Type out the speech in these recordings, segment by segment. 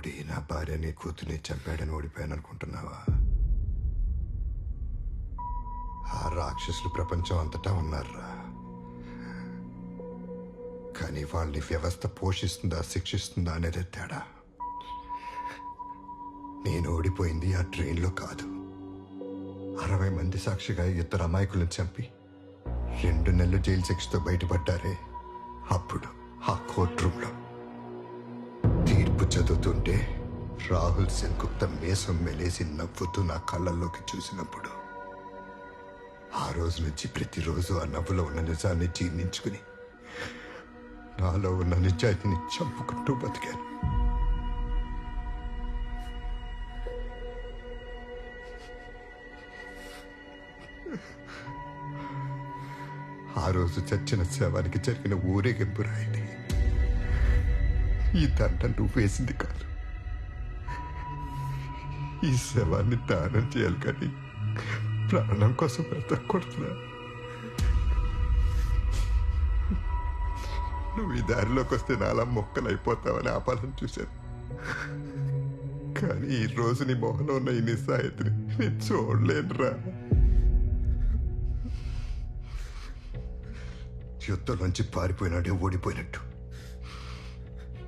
ఓడి నా భార్యని కూతుర్ని చంపాడని ఓడిపోయాను అనుకుంటున్నావా? ఆ రాక్షసులు ప్రపంచం అంతటా ఉన్నారా కానీ వాళ్ళని వ్యవస్థ పోషిస్తుందా శిక్షిస్తుందా అనేదే తేడా. నేను ఓడిపోయింది ఆ ట్రైన్లో కాదు. అరవై మంది సాక్షిగా ఇద్దరు అమాయకులను చంపి రెండు నెలలు జైలు శిక్షతో బయటపడ్డారే అప్పుడు ఆ కోర్ట్ రూమ్లో. చదువుతుంటే రాహుల్ సెన్గుప్త మేసం మెలేసి నవ్వుతూ నా కళ్ళల్లోకి చూసినప్పుడు ఆ రోజు నుంచి ప్రతిరోజు ఆ నవ్వులో ఉన్న నిజాన్ని జీర్ణించుకుని నాలో ఉన్న నిజాయితీని చంపుకుంటూ బతికాను. ఆ రోజు చచ్చిన శవానికి జరిగిన ఊరేగింపు రాయింది ఈ దండ నువ్వు వేసింది కాదు. ఈ శవాన్ని దానం చేయాలి కానీ ప్రాణం కోసం బ్రతకూడదురా నువ్వు ఈ దారిలోకి వస్తే నాలా మొక్కలు అయిపోతావని ఆపాలని చూశాను. కానీ ఈ రోజు నీ మొహంలో ఉన్న ఈ నిస్సాయితిని నేను చూడలేనురా. యుద్ధంలోంచి పారిపోయినాడే ఓడిపోయినట్టు.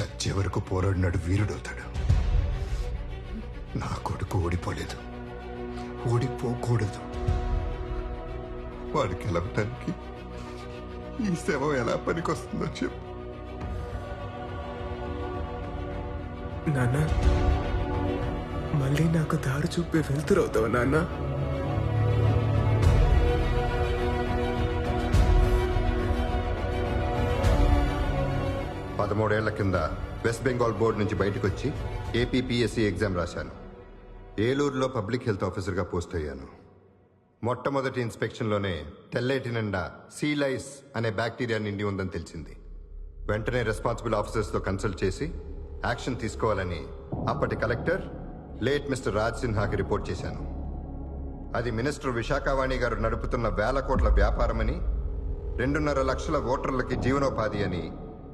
చచ్చే వరకు పోరాడినాడు వీరుడవుతాడు. నా కొడుకు ఓడిపోలేదు. ఓడిపోకూడదు. వాడికి వెళ్ళటానికి ఈ శవం ఎలా పనికొస్తుందో చెప్పు. నాన్న మళ్ళీ నాకు దారి చూపే వెళ్తురవుతావు నాన్న? పదమూడేళ్ళ కింద వెస్ట్ బెంగాల్ బోర్డు నుంచి బయటకు వచ్చి ఏపీపీఎస్సీ ఎగ్జామ్ రాశాను. ఏలూరులో పబ్లిక్ హెల్త్ ఆఫీసర్గా పోస్ట్ అయ్యాను. మొట్టమొదటి ఇన్స్పెక్షన్లోనే తెల్లేటి నిండా సీలైస్ అనే బ్యాక్టీరియా నిండి ఉందని తెలిసింది. వెంటనే రెస్పాన్సిబుల్ ఆఫీసర్స్తో కన్సల్ట్ చేసి యాక్షన్ తీసుకోవాలని అప్పటి కలెక్టర్ లేట్ మిస్టర్ రాజ్ సిన్హాకి రిపోర్ట్ చేశాను. అది మినిస్టర్ విశాఖవాణి గారు నడుపుతున్న వేల కోట్ల వ్యాపారమని రెండున్నర లక్షల ఓటర్లకి జీవనోపాధి అని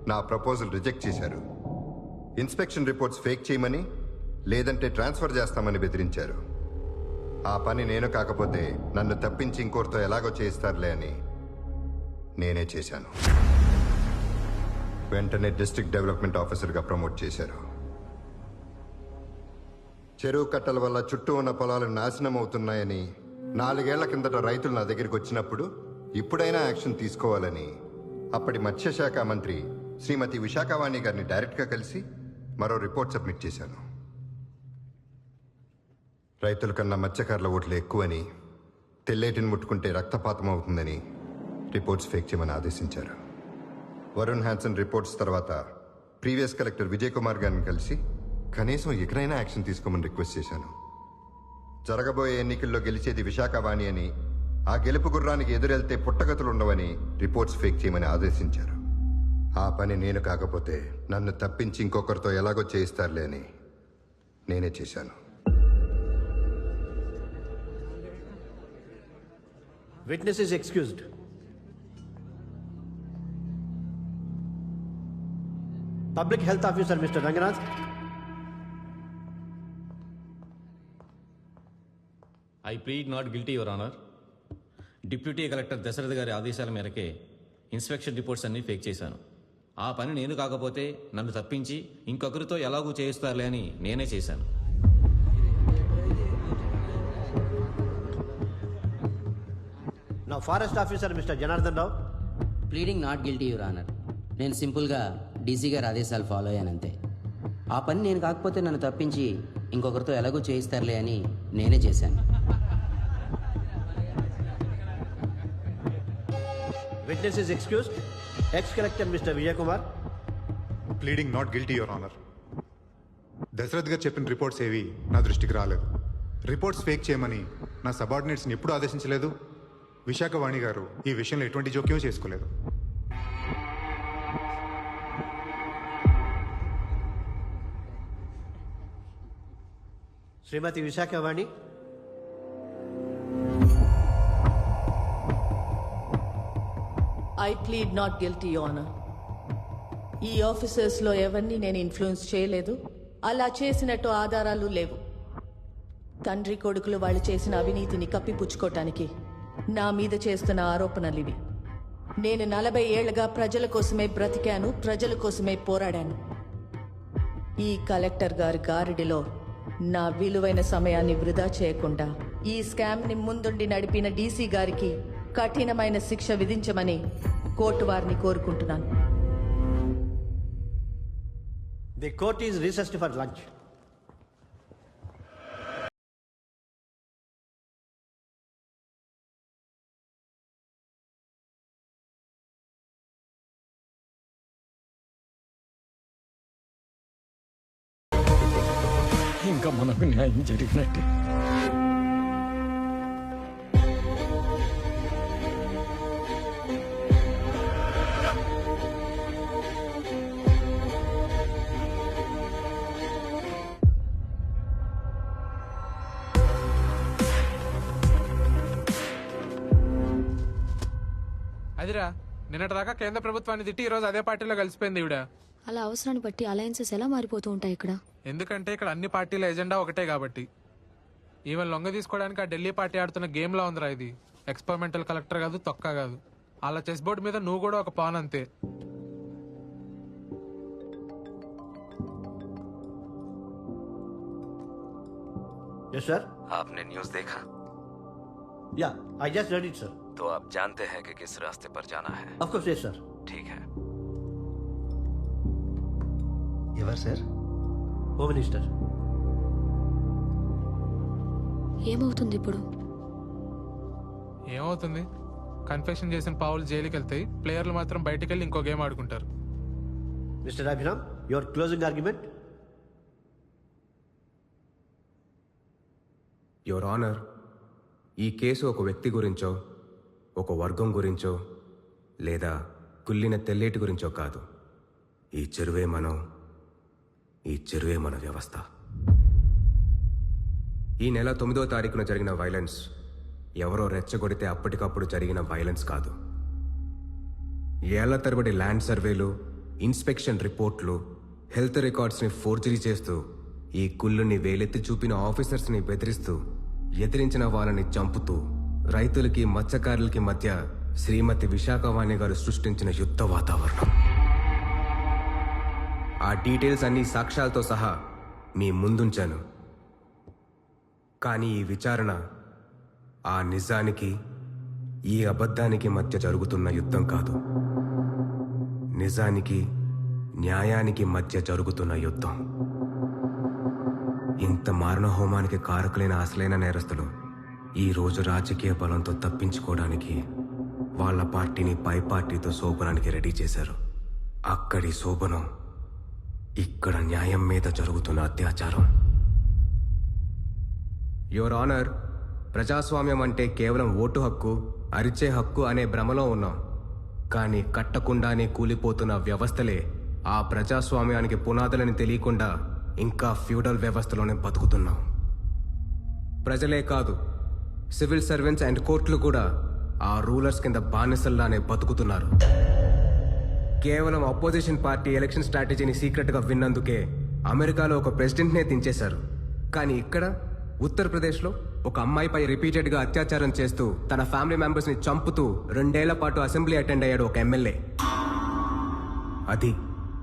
నా ప్రపోజల్ రిజెక్ట్ చేశారు. ఇన్స్పెక్షన్ రిపోర్ట్స్ ఫేక్ చేయమని లేదంటే ట్రాన్స్ఫర్ చేస్తామని బెదిరించారు. ఆ పని నేను కాకపోతే నన్ను తప్పించి ఇంకోరితో ఎలాగో చేయిస్తారులే అని నేనే చేశాను. వెంటనే డిస్ట్రిక్ట్ డెవలప్మెంట్ ఆఫీసర్గా ప్రమోట్ చేశారు. చెరువు కట్టల వల్ల చుట్టూ ఉన్న పొలాలు నాశనం అవుతున్నాయని నాలుగేళ్ళ కిందట రైతులు నా దగ్గరికి వచ్చినప్పుడు ఇప్పుడైనా యాక్షన్ తీసుకోవాలని అప్పటి మత్స్యశాఖ మంత్రి శ్రీమతి విశాఖవాణి గారిని డైరెక్ట్గా కలిసి మరో రిపోర్ట్ సబ్మిట్ చేశాను. రైతుల కన్నా మత్స్యకారుల ఓట్లు ఎక్కువని తెల్లేటిని ముట్టుకుంటే రక్తపాతం అవుతుందని రిపోర్ట్స్ ఫేక్ చేయమని ఆదేశించారు. వరుణ్ హ్యాన్సన్ రిపోర్ట్స్ తర్వాత ప్రీవియస్ కలెక్టర్ విజయ్ కుమార్ గారిని కలిసి కనీసం ఎక్కడైనా యాక్షన్ తీసుకోమని రిక్వెస్ట్ చేశాను. జరగబోయే ఎన్నికల్లో గెలిచేది విశాఖవాణి అని ఆ గెలుపు గుర్రానికి ఎదురెళ్తే పుట్టగతులు ఉండవని రిపోర్ట్స్ ఫేక్ చేయమని ఆదేశించారు. ఆ పని నేను కాకపోతే నన్ను తప్పించి ఇంకొకరితో ఎలాగో చేయిస్తారులే అని నేనే చేశాను Witness is excused. Public Health Officer, Mr. Ranganath. I plead not guilty your honour deputy collector Dasharath గారి ఆదేశాల మేరకే ఇన్స్పెక్షన్ రిపోర్ట్స్ అన్ని ఫేక్ చేశాను ఆ పని నేను కాకపోతే నన్ను తప్పించి ఇంకొకరితో ఎలాగూ చేయిస్తారులే అని నేనే చేశాను Now, Forest Officer, Mr. Janardhan Rao. Pleading not guilty your honour నేను సింపుల్గా డీసీ గారి ఆదేశాలు ఫాలో అయ్యానంతే ఆ పని నేను కాకపోతే నన్ను తప్పించి ఇంకొకరితో ఎలాగో చేయిస్తారులే అని నేనే చేశాను Witness is excused. Ex-Collector, Mr. Vijay Kumar. Pleading not guilty your honour Dasharath గారు చెప్పిన రిపోర్ట్స్ ఏవి నా దృష్టికి రాలేదు రిపోర్ట్స్ ఫేక్ చేయమని నా సబార్డినేట్స్ని ఎప్పుడూ ఆదేశించలేదు విశాఖవాణి గారు ఈ విషయంలో ఎటువంటి జోక్యం చేసుకోలేదు Srimati Visakhawani. I plead not guilty honour ఈ ఆఫీసర్స్లో ఎవరిని నేను ఇన్ఫ్లుయెన్స్ చేయలేదు. అలా చేసినట్టు ఆధారాలు లేవు. తండ్రి కొడుకులు వాళ్ళు చేసిన అవినీతిని కప్పిపుచ్చుకోవటానికి నా మీద చేస్తున్న ఆరోపణలు ఇవి. నేను నలభై ఏళ్ళుగా ప్రజల కోసమే బ్రతికాను ప్రజల కోసమే పోరాడాను. ఈ కలెక్టర్ గారి గారిడిలో నా విలువైన సమయాన్ని వృధా చేయకుండా ఈ స్కామ్ని ముందుండి నడిపిన డీసీ గారికి కఠినమైన శిక్ష విధించమని కోర్టు వారిని కోరుకుంటున్నాను The court is recessed for lunch. ఇంకా మనకు న్యాయం జరిగినట్టే అదిరా నిన్నటిదాకా కేంద్ర ప్రభుత్వాన్ని తిట్టి ఈరోజు అదే పార్టీలో కలిసిపోయింది ఈవిడ అలా అవసరాన్ని బట్టి అలయన్సెస్ ఎలా మారిపోతూ ఉంటాయి ఇక్కడ ఎందుకంటే ఇక్కడ అన్ని పార్టీల ఎజెండా ఒకటే కాబట్టి ఈవెన్ లొంగ తీసుకోవడానికి ఆ ఢిల్లీ పార్టీ ఆడుతున్న గేమ్లో ఉందిరా ఇది ఎక్స్పెరిమెంటల్ కలెక్టర్ కాదు తొక్క కాదు అలా చెస్ బోర్డు మీద నువ్వు కూడా ఒక పాన్ అంతే Yes, sir? आपने न्यूज देखा Yeah, I just read it, sir. तो आप जानते हैं कि किस रास्ते पर जाना है Of course, yes, sir. ठीक है ఎవరు సార్ హోమ్ మినిస్టర్ ఏమవుతుంది ఇప్పుడు ఏమవుతుంది కన్ఫెక్షన్ చేసిన పావులు జైలుకి వెళ్తాయి ప్లేయర్లు మాత్రం బయటికి వెళ్ళి ఇంకో గేమ్ ఆడుకుంటారు mister Abhiram your closing argument your honour ఈ కేసు ఒక వ్యక్తి గురించో ఒక వర్గం గురించో లేదా కుళ్ళిన తెల్లేటి గురించో కాదు. ఈ చెరువే మనం ఈ చెరువే మన వ్యవస్థ. ఈ నెల తొమ్మిదో తారీఖున జరిగిన వైలెన్స్ ఎవరో రెచ్చగొడితే అప్పటికప్పుడు జరిగిన వైలెన్స్ కాదు. ఏళ్ళ తరబడి ల్యాండ్ సర్వేలు ఇన్స్పెక్షన్ రిపోర్ట్లు హెల్త్ రికార్డ్స్ని ఫోర్జరీ చేస్తూ ఈ కుళ్ళుని వేలెత్తి చూపిన ఆఫీసర్స్ని బెదిరిస్తూ ఎదిరించిన వాళ్ళని చంపుతూ రైతులకి మత్స్యకారులకి మధ్య శ్రీమతి విశాఖవాణి గారు సృష్టించిన యుద్ధ వాతావరణం. ఆ డీటెయిల్స్ అన్ని సాక్ష్యాలతో సహా మీ ముందుంచాను. కానీ ఈ విచారణ ఆ నిజానికి ఈ అబద్ధానికి మధ్య జరుగుతున్న యుద్ధం కాదు. నిజానికి న్యాయానికి మధ్య జరుగుతున్న యుద్ధం. ఇంత మారణ హోమానికి కారకులైన అసలైన నేరస్తులు ఈ రోజు రాజకీయ బలంతో తప్పించుకోవడానికి వాళ్ళ పార్టీని పై పార్టీతో శోభనానికి రెడీ చేశారు. అక్కడి శోభనం ఇక్కడ న్యాయం మీద జరుగుతున్న అత్యాచారం. యువర్ ఆనర్ ప్రజాస్వామ్యం అంటే కేవలం ఓటు హక్కు అరిచే హక్కు అనే భ్రమలో ఉన్నాం. కానీ కట్టకుండానే కూలిపోతున్న వ్యవస్థలే ఆ ప్రజాస్వామ్యానికి పునాదులని తెలియకుండా ఇంకా ఫ్యూడల్ వ్యవస్థలోనే బతుకుతున్నాం. ప్రజలే కాదు సివిల్ సర్వెంట్స్ అండ్ కోర్టులు కూడా ఆ రూలర్స్ కింద బానిసల్లానే బతుకుతున్నారు. కేవలం అపోజిషన్ పార్టీ ఎలక్షన్ స్ట్రాటజీని సీక్రెట్గా విన్నందుకే అమెరికాలో ఒక ప్రెసిడెంట్నే దించేశారు. కానీ ఇక్కడ ఉత్తరప్రదేశ్లో ఒక అమ్మాయిపై రిపీటెడ్గా అత్యాచారం చేస్తూ తన ఫ్యామిలీ మెంబర్స్ని చంపుతూ రెండేళ్ళ పాటు అసెంబ్లీ అటెండ్ అయ్యాడు ఒక ఎమ్మెల్యే. అది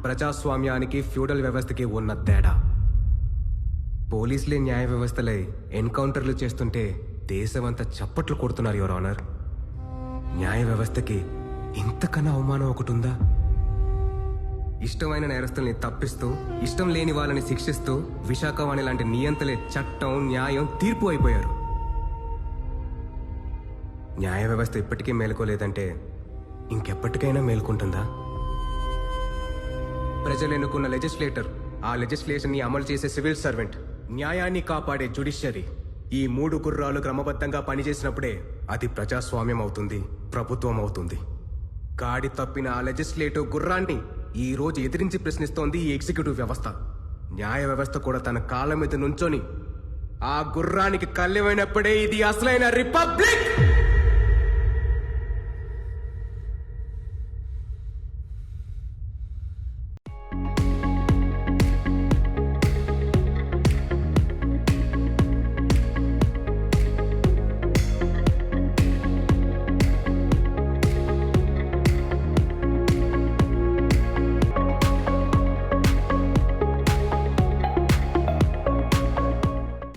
ప్రజాస్వామ్యానికి ఫ్యూడల్ వ్యవస్థకి ఉన్న తేడా. పోలీసులే న్యాయ వ్యవస్థలై ఎన్కౌంటర్లు చేస్తుంటే దేశమంతా చప్పట్లు కొడుతున్నారు యువర్ ఆనర్. న్యాయ వ్యవస్థకి ఇంతకన్నా అవమానం ఒకటి ఉందా ఇష్టమైన నేరస్తుల్ని తప్పిస్తూ ఇష్టం లేని వాళ్ళని శిక్షిస్తూ విశాఖవాణి లాంటి నియంతలే చట్టం న్యాయం తీర్పు అయిపోయారు. న్యాయ వ్యవస్థ ఇప్పటికీ మేలుకోలేదంటే ఇంకెప్పటికైనా మేల్కొంటుందా? ప్రజలు ఎన్నుకున్న లెజిస్లేటర్ ఆ లెజిస్లేషన్ని అమలు చేసే సివిల్ సర్వెంట్ న్యాయాన్ని కాపాడే జుడిషియరీ. ఈ మూడు గుర్రాలు క్రమబద్ధంగా పనిచేసినప్పుడే అది ప్రజాస్వామ్యం అవుతుంది ప్రభుత్వం అవుతుంది. గాడి తప్పిన ఆ లెజిస్లేటివ్ గుర్రాన్ని ఈ రోజు ఎదిరించి ప్రశ్నిస్తోంది ఈ ఎగ్జిక్యూటివ్ వ్యవస్థ. న్యాయ వ్యవస్థ కూడా తన కాళ్ళ మీద నుంచొని ఆ గుర్రానికి కళ్ళెమైనప్పుడే ఇది అసలైన రిపబ్లిక్!